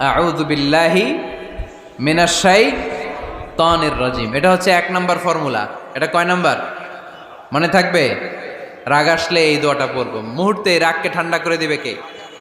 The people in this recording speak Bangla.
আউযু বিল্লাহি মিনাশাই তনের রাজিম। এটা হচ্ছে এক নম্বর ফর্মুলা। এটা কয় নম্বর? মনে থাকবে? রাগ আসলে এই দোয়াটা পড়ব। মুহূর্তে রাগকে ঠান্ডা করে দিবে কে?